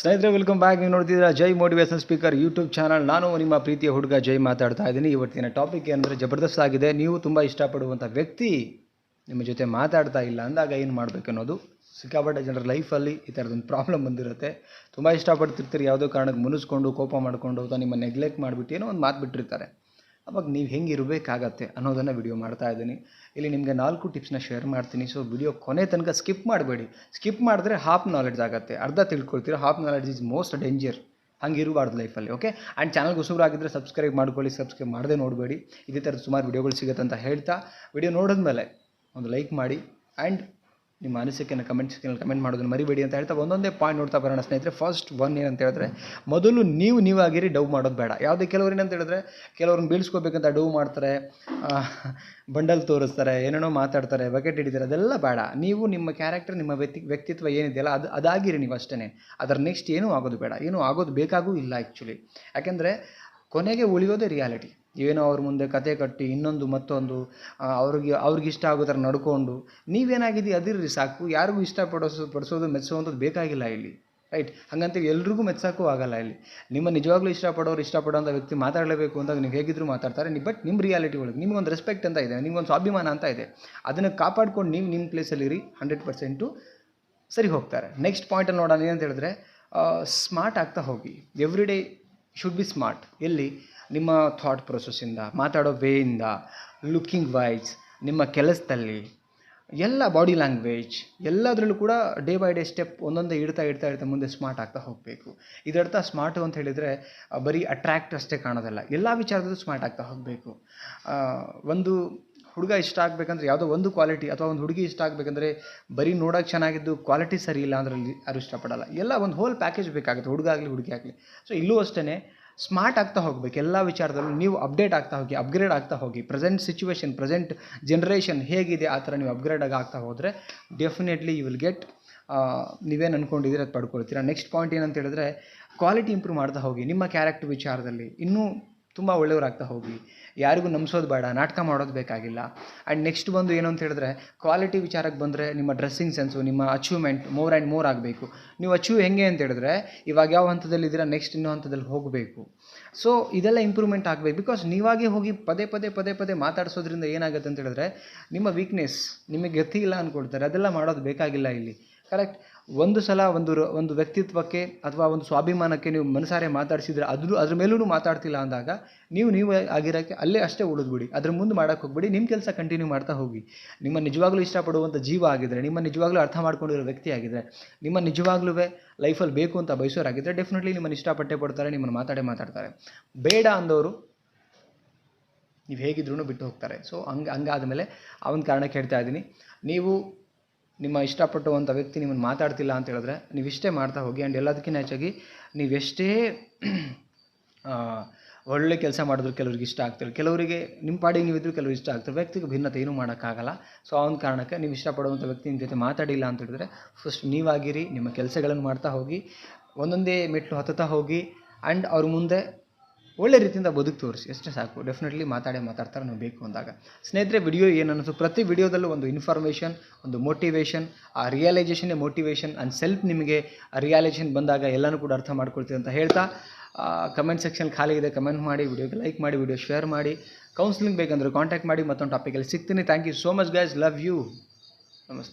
ಸ್ನೇಹಿತರೆ welcome back ನೀವು ನೋಡ್ತಿದ್ದೀರಾ Jai motivation speaker YouTube channel ನಾನು ನಿಮ್ಮ ಪ್ರೀತಿಯ ಹುಡುಗ ಜೈ ಮಾತಾಡ್ತಾ ಇದ್ದೀನಿ. ಇವತ್ತಿನ ಟಾಪಿಕ್ ಏನಂದರೆ ಜಬರ್ದಸ್ತ್ ಆಗಿದೆ. ನೀವು ತುಂಬ ಇಷ್ಟಪಡುವಂಥ ವ್ಯಕ್ತಿ ನಿಮ್ಮ ಜೊತೆ ಮಾತಾಡ್ತಾ ಇಲ್ಲ ಅಂದಾಗ ಏನು ಮಾಡಬೇಕು ಅನ್ನೋದು ಸಿಕ್ಕಾಪಟ್ಟೆ ಜನರ ಲೈಫಲ್ಲಿ ಈ ಥರದೊಂದು ಪ್ರಾಬ್ಲಮ್ ಬಂದಿರುತ್ತೆ. ತುಂಬ ಇಷ್ಟಪಡ್ತಿರ್ತೀರಿ. ಯಾವುದೋ ಕಾರಣಕ್ಕೆ ಮುನಿಸ್ಕೊಂಡು, ಕೋಪ ಮಾಡಿಕೊಂಡು, ಅಥವಾ ನಿಮ್ಮ ನೆಗ್ಲೆಕ್ಟ್ ಮಾಡಿಬಿಟ್ಟು ಏನೋ ಒಂದು ಮಾತು ಬಿಟ್ಟಿರ್ತಾರೆ. ಅವಾಗ ನೀವು ಹೆಂಗೆ ಇರಬೇಕಾಗತ್ತೆ ಅನ್ನೋದನ್ನು ವಿಡಿಯೋ ಮಾಡ್ತಾ ಇದ್ದೀನಿ. ಇಲ್ಲಿ ನಿಮಗೆ ನಾಲ್ಕು ಟಿಪ್ಸ್ನ ಶೇರ್ ಮಾಡ್ತೀನಿ. ಸೊ ವಿಡಿಯೋ ಕೊನೆ ತನಕ ಸ್ಕಿಪ್ ಮಾಡಬೇಡಿ. ಸ್ಕಿಪ್ ಮಾಡಿದ್ರೆ ಹಾಫ್ ನಾಲೆಡ್ಜ್ ಆಗುತ್ತೆ. ಅರ್ಧ ತಿಳ್ಕೊಳ್ತೀರ half knowledge is most danger ಹಂಗೆ ಇರಬಾರ್ದು ಲೈಫಲ್ಲಿ ಓಕೆ ಆ್ಯಂಡ್ ಚಾನಲ್ ಹೊಸಬರಾಗಿದ್ದರೆ ಸಬ್ಸ್ಕ್ರೈಬ್ ಮಾಡ್ಕೊಳ್ಳಿ ಸಬ್ಸ್ಕ್ರೈಬ್ ಮಾಡದೆ ನೋಡಬೇಡಿ. ಇದೇ ಥರದ ಸುಮಾರು ವಿಡಿಯೋಗಳು ಸಿಗುತ್ತೆ ಅಂತ ಹೇಳ್ತಾ ವಿಡಿಯೋ ನೋಡಿದ್ಮೇಲೆ ಒಂದು ಲೈಕ್ ಮಾಡಿ. ಆ್ಯಂಡ್ ನಿಮ್ಮ ಅನಿಸಿಕೆಯನ್ನು ಕಮೆಂಟ್ ಸೆಕ್ಷನಲ್ಲಿ ಕಮೆಂಟ್ ಮಾಡೋದನ್ನು ಮರಿಬೇಡಿ ಅಂತ ಹೇಳ್ತಾ ಒಂದೊಂದೇ ಪಾಯಿಂಟ್ ನೋಡ್ತಾ ಬರೋಣ ಸ್ನೇಹಿತರೆ. ಫಸ್ಟ್ ಒನ್ ಏನಂತ ಹೇಳಿದ್ರೆ, ಮೊದಲು ನೀವು ನೀವಾಗಿರಿ ಡವ್ ಮಾಡೋದು ಬೇಡ. ಯಾವುದೇ ಕೆಲವರು ಏನಂತ ಹೇಳಿದ್ರೆ, ಕೆಲವ್ರನ್ನ ಬೀಳ್ಸ್ಕೋಬೇಕಂತ ಡವ್ ಮಾಡ್ತಾರೆ ಬಂಡಲ್ ತೋರಿಸ್ತಾರೆ, ಏನೇನೋ ಮಾತಾಡ್ತಾರೆ, ಬಕೆಟ್ ಹಿಡಿತಾರೆ, ಅದೆಲ್ಲ ಬೇಡ. ನೀವು ನಿಮ್ಮ ಕ್ಯಾರೆಕ್ಟರ್ ನಿಮ್ಮ ವ್ಯಕ್ತಿ ವ್ಯಕ್ತಿತ್ವ ಏನಿದೆಯಲ್ಲ, ಅದು ಅದಾಗಿರಿ ನೀವು ಅಷ್ಟೇ ಅದರ ನೆಕ್ಸ್ಟ್ ಏನೂ ಆಗೋದು ಬೇಡ. ಏನೂ ಆಗೋದು ಬೇಕಾಗೂ ಇಲ್ಲ ಆ್ಯಕ್ಚುಲಿ ಯಾಕೆಂದರೆ, ಕೊನೆಗೆ ಉಳಿಯೋದೇ ರಿಯಾಲಿಟಿ ಏನೋ ಅವ್ರ ಮುಂದೆ ಕತೆ ಕಟ್ಟಿ ಇನ್ನೊಂದು ಮತ್ತೊಂದು ಅವ್ರಿಗೆ ಅವ್ರಿಗೆ ಇಷ್ಟ ಆಗೋ ಥರ ನಡ್ಕೊಂಡು ನೀವೇನಾಗಿದ್ದೀವಿ ಅದಿರ್ರಿ ಸಾಕು. ಯಾರಿಗೂ ಇಷ್ಟಪಡಿಸೋ ಪಡಿಸೋದು ಮೆಚ್ಚುವಂಥದ್ದು ಬೇಕಾಗಿಲ್ಲ ಇಲ್ಲಿ. ರೈಟ್? ಹಾಗಂತ ಎಲ್ರಿಗೂ ಮೆಚ್ಚೋಕ್ಕೂ ಆಗಲ್ಲ ಇಲ್ಲಿ. ನಿಮ್ಮ ನಿಜವಾಗ್ಲೂ ಇಷ್ಟಪಡೋರು ಇಷ್ಟಪಡೋಂಥ ವ್ಯಕ್ತಿ ಮಾತಾಡಲೇಬೇಕು ಅಂತ ನೀವು ಹೇಗಿದ್ರು ಮಾತಾಡ್ತಾರೆ. ಬಟ್ ನಿಮ್ಮ ರಿಯಾಲಿಟಿ ಒಳಗೆ ನಿಮಗೊಂದು ರೆಸ್ಪೆಕ್ಟ್ ಅಂತ ಇದೆ ನಿಮಗೊಂದು ಸ್ವಾಭಿಮಾನ ಅಂತ ಇದೆ. ಅದನ್ನು ಕಾಪಾಡ್ಕೊಂಡು ನೀವು ನಿಮ್ಮ ಪ್ಲೇಸಲ್ಲಿ ಇರಿ ಹಂಡ್ರೆಡ್ ಪರ್ಸೆಂಟು ಸರಿ ಹೋಗ್ತಾರೆ. ನೆಕ್ಸ್ಟ್ ಪಾಯಿಂಟಲ್ಲಿ ನೋಡೋಣ, ಏನಂತ ಹೇಳಿದ್ರೆ ಸ್ಮಾರ್ಟ್ ಆಗ್ತಾ ಹೋಗಿ. Every day should be smart ಎಲ್ಲಿ? ನಿಮ್ಮ ಥಾಟ್ ಪ್ರೊಸೆಸ್ಸಿಂದ ಮಾತಾಡೋ ವೇಯಿಂದ ಲುಕ್ಕಿಂಗ್ ವೈಸ್ ನಿಮ್ಮ ಕೆಲಸದಲ್ಲಿ, ಎಲ್ಲ ಬಾಡಿ ಲ್ಯಾಂಗ್ವೇಜ್ ಎಲ್ಲದರಲ್ಲೂ ಕೂಡ ಡೇ ಬೈ ಡೇ ಸ್ಟೆಪ್ ಒಂದೊಂದೇ ಇಡ್ತಾ ಇಡ್ತಾ ಇಡ್ತಾ ಮುಂದೆ ಸ್ಮಾರ್ಟ್ ಆಗ್ತಾ ಹೋಗಬೇಕು. ಇದರ್ಥ ಸ್ಮಾರ್ಟು ಅಂತ ಹೇಳಿದರೆ ಬರೀ ಅಟ್ರ್ಯಾಕ್ಟ್ ಅಷ್ಟೇ ಕಾಣೋದಲ್ಲ, ಎಲ್ಲ ವಿಚಾರದಲ್ಲೂ ಸ್ಮಾರ್ಟ್ ಆಗ್ತಾ ಹೋಗಬೇಕು. ಒಂದು ಹುಡುಗ ಇಷ್ಟ ಆಗಬೇಕಂದ್ರೆ ಯಾವುದೋ ಒಂದು ಕ್ವಾಲಿಟಿ ಅಥವಾ ಒಂದು ಹುಡುಗಿ ಇಷ್ಟ ಆಗಬೇಕಂದ್ರೆ ಬರೀ ನೋಡೋಕೆ ಚೆನ್ನಾಗಿದ್ದು ಕ್ವಾಲಿಟಿ ಸರಿ ಇಲ್ಲ ಅಂದ್ರೆ ಯಾರು ಇಷ್ಟಪಡಲ್ಲ. ಎಲ್ಲ ಒಂದು ಹೋಲ್ ಪ್ಯಾಕೇಜ್ ಬೇಕಾಗುತ್ತೆ, ಹುಡುಗ ಆಗಲಿ, ಹುಡುಗಿ ಆಗಲಿ. ಸೊ ಇಲ್ಲೂ ಅಷ್ಟೇ ಸ್ಮಾರ್ಟ್ ಆಗ್ತಾ ಹೋಗ್ಬೇಕು. ಎಲ್ಲ ವಿಚಾರದಲ್ಲೂ ನೀವು ಅಪ್ಡೇಟ್ ಆಗ್ತಾ ಹೋಗಿ, ಅಪ್ಗ್ರೇಡ್ ಆಗ್ತಾ ಹೋಗಿ, ಪ್ರೆಸೆಂಟ್ ಸಿಚುವೇಶನ್, ಪ್ರೆಸೆಂಟ್ ಜನ್ರೇಷನ್ ಹೇಗಿದೆ ಆ ಥರ ನೀವು ಅಪ್ಗ್ರೇಡ್ ಆಗಿ ಆಗ್ತಾ ಹೋದರೆ ಡೆಫಿನೆಟ್ಲಿ ಯು ವಿಲ್ ಗೆಟ್ ನೀವೇನು ಅಂದ್ಕೊಂಡಿದ್ದೀರಿ ಅದು ಪಡ್ಕೊಳ್ತೀರಾ. ನೆಕ್ಸ್ಟ್ ಪಾಯಿಂಟ್ ಏನಂತ ಹೇಳಿದ್ರೆ, ಕ್ವಾಲಿಟಿ ಇಂಪ್ರೂವ್ ಮಾಡ್ತಾ ಹೋಗಿ, ನಿಮ್ಮ ಕ್ಯಾರೆಕ್ಟರ್ ವಿಚಾರದಲ್ಲಿ ಇನ್ನೂ ತುಂಬ ಒಳ್ಳೆಯವರಾಗ್ತಾ ಹೋಗಿ ಯಾರಿಗೂ ನಂಬಿಸೋದು ಬೇಡ, ನಾಟಕ ಮಾಡೋದು ಬೇಕಾಗಿಲ್ಲ. ಆ್ಯಂಡ್ ನೆಕ್ಸ್ಟ್ ಬಂದು ಏನು ಅಂತ ಹೇಳಿದ್ರೆ ಕ್ವಾಲಿಟಿ ವಿಚಾರಕ್ಕೆ ಬಂದರೆ ನಿಮ್ಮ ಡ್ರೆಸ್ಸಿಂಗ್ ಸೆನ್ಸು ನಿಮ್ಮ ಅಚೀವ್ಮೆಂಟ್ ಮೋರ್ ಆ್ಯಂಡ್ ಮೋರ್ ಆಗಬೇಕು. ನೀವು ಅಚೀವ್ ಹೆಂಗೆ ಅಂತ ಹೇಳಿದ್ರೆ, ಇವಾಗ ಯಾವ ಹಂತದಲ್ಲಿದ್ದೀರಾ ನೆಕ್ಸ್ಟ್ ಇನ್ನೋ ಹಂತದಲ್ಲಿ ಹೋಗಬೇಕು. ಸೊ ಇದೆಲ್ಲ ಇಂಪ್ರೂವ್ಮೆಂಟ್ ಆಗಬೇಕು. ಬಿಕಾಸ್ ನೀವಾಗೇ ಹೋಗಿ ಪದೇ ಪದೇ ಪದೇ ಪದೇ ಮಾತಾಡಿಸೋದ್ರಿಂದ ಏನಾಗುತ್ತೆ ಅಂತ ಹೇಳಿದ್ರೆ, ನಿಮ್ಮ ವೀಕ್ನೆಸ್ ನಿಮಗೆ ಗತಿ ಇಲ್ಲ ಅಂದ್ಕೊಳ್ತಾರೆ. ಅದೆಲ್ಲ ಮಾಡೋದು ಬೇಕಾಗಿಲ್ಲ ಇಲ್ಲಿ. ಕರೆಕ್ಟ್ ಒಂದು ಸಲ ಒಂದು ಒಂದು ವ್ಯಕ್ತಿತ್ವಕ್ಕೆ ಅಥವಾ ಒಂದು ಸ್ವಾಭಿಮಾನಕ್ಕೆ ನೀವು ಮನಸಾರೆ ಮಾತಾಡಿಸಿದ್ರೆ ಅದ್ರ ಅದ್ರ ಮೇಲೂ ಮಾತಾಡ್ತಿಲ್ಲ ಅಂದಾಗ ನೀವು ನೀವು ಆಗಿರೋಕ್ಕೆ ಅಲ್ಲೇ ಅಷ್ಟೇ ಉಳಿದ್ಬಿಡಿ. ಅದ್ರ ಮುಂದೆ ಮಾಡೋಕ್ಕೆ ಹೋಗ್ಬಿಡಿ. ನಿಮ್ಮ ಕೆಲಸ ಕಂಟಿನ್ಯೂ ಮಾಡ್ತಾ ಹೋಗಿ. ನಿಮ್ಮ ನಿಜವಾಗ್ಲೂ ಇಷ್ಟಪಡುವಂಥ ಜೀವ ಆಗಿದ್ರೆ, ನಿಮ್ಮ ನಿಜವಾಗ್ಲೂ ಅರ್ಥ ಮಾಡ್ಕೊಂಡಿರೋ ವ್ಯಕ್ತಿ ಆಗಿದ್ರೆ, ನಿಮ್ಮ ನಿಜವಾಗ್ಲೂ ಲೈಫಲ್ಲಿ ಬೇಕು ಅಂತ ಬಯಸೋರಾಗಿದ್ದರೆ ಡೆಫಿನೆಟ್ಲಿ ನಿಮ್ಮನ್ನು ಇಷ್ಟಪಟ್ಟೆ ಪಡ್ತಾರೆ, ನಿಮ್ಮನ್ನು ಮಾತಾಡೇ ಮಾತಾಡ್ತಾರೆ. ಬೇಡ ಅಂದವರು ನೀವು ಹೇಗಿದ್ರೂ ಬಿಟ್ಟು ಹೋಗ್ತಾರೆ. ಸೊ ಹಂಗೆ, ಹಂಗಾದ್ಮೇಲೆ ಆ ಒಂದು ಕಾರಣಕ್ಕೆ ಹೇಳ್ತಾ ಇದ್ದೀನಿ. ನೀವು ನಿಮ್ಮ ಇಷ್ಟಪಟ್ಟುವಂಥ ವ್ಯಕ್ತಿ ನಿಮ್ಮನ್ನು ಮಾತಾಡ್ತಿಲ್ಲ ಅಂತ ಹೇಳಿದ್ರೆ ನೀವು ಇಷ್ಟೇ ಮಾಡ್ತಾ ಹೋಗಿ ಆ್ಯಂಡ್ ಎಲ್ಲದಕ್ಕಿಂತ ಹೆಚ್ಚಾಗಿ ನೀವೆಷ್ಟೇ ಒಳ್ಳೆ ಕೆಲಸ ಮಾಡಿದ್ರು ಕೆಲವ್ರಿಗೆ ಇಷ್ಟ ಆಗ್ತಿಲ್ಲ. ಕೆಲವರಿಗೆ ನಿಮ್ಮ ಪಾಡಿಗೆ ನೀವಿದ್ರು ಕೆಲವ್ರಿಗೆ ಇಷ್ಟ ಆಗ್ತಾರೆ ವ್ಯಕ್ತಿಗೆ ಭಿನ್ನತೆ ಏನೂ ಮಾಡೋಕ್ಕಾಗಲ್ಲ. ಸೊ ಆ ಒಂದು ಕಾರಣಕ್ಕೆ ನೀವು ಇಷ್ಟಪಡುವಂಥ ವ್ಯಕ್ತಿ ನಿಮ್ಮ ಜೊತೆ ಮಾತಾಡಿಲ್ಲ ಅಂತ ಹೇಳಿದ್ರೆ ಫಸ್ಟ್ ನೀವಾಗಿರಿ, ನಿಮ್ಮ ಕೆಲಸಗಳನ್ನು ಮಾಡ್ತಾ ಹೋಗಿ, ಒಂದೊಂದೇ ಮೆಟ್ಲು ಹತ್ತುತ್ತಾ ಹೋಗಿ ಆ್ಯಂಡ್ ಅವ್ರ ಮುಂದೆ ಒಳ್ಳೆ ರೀತಿಯಿಂದ ಬದುಕು ತೋರಿಸಿ. ಅಷ್ಟೇ ಸಾಕು ಡೆಫಿನೆಟ್ಲಿ ಮಾತಾಡೇ ಮಾತಾಡ್ತಾರೆ, ನಾವು ಬೇಕು ಅಂದಾಗ. ಸ್ನೇಹಿತರೆ ವಿಡಿಯೋ ಏನು ಪ್ರತಿ ವಿಡಿಯೋದಲ್ಲೂ ಒಂದು ಇನ್ಫಾರ್ಮೇಷನ್ ಒಂದು ಮೋಟಿವೇಶನ್ ಆ ರಿಯಲೈಸೇಷನ್ನೇ ಮೋಟಿವೇಶನ್ ಆ್ಯಂಡ್ ಸೆಲ್ಫ್ ನಿಮಗೆ ಆ ರಿಯಲೈಸೇಷನ್ ಬಂದಾಗ ಎಲ್ಲನೂ ಕೂಡ ಅರ್ಥ ಮಾಡ್ಕೊಳ್ತೀವಿ ಅಂತ ಹೇಳ್ತಾ ಕಮೆಂಟ್ ಸೆಕ್ಷನ್ ಖಾಲಿ ಇದೆ ಕಮೆಂಟ್ ಮಾಡಿ ವಿಡಿಯೋಗೆ ಲೈಕ್ ಮಾಡಿ ವಿಡಿಯೋ ಶೇರ್ ಮಾಡಿ. ಕೌನ್ಸಿಲಿಂಗ್ ಬೇಕಂದ್ರೆ ಕಾಂಟ್ಯಾಕ್ಟ್ ಮಾಡಿ, ಮತ್ತೊಂದು ಟಾಪಿಕಲ್ಲಿ ಸಿಗ್ತೀನಿ. Thank you so much guys love you ನಮಸ್ತೆ.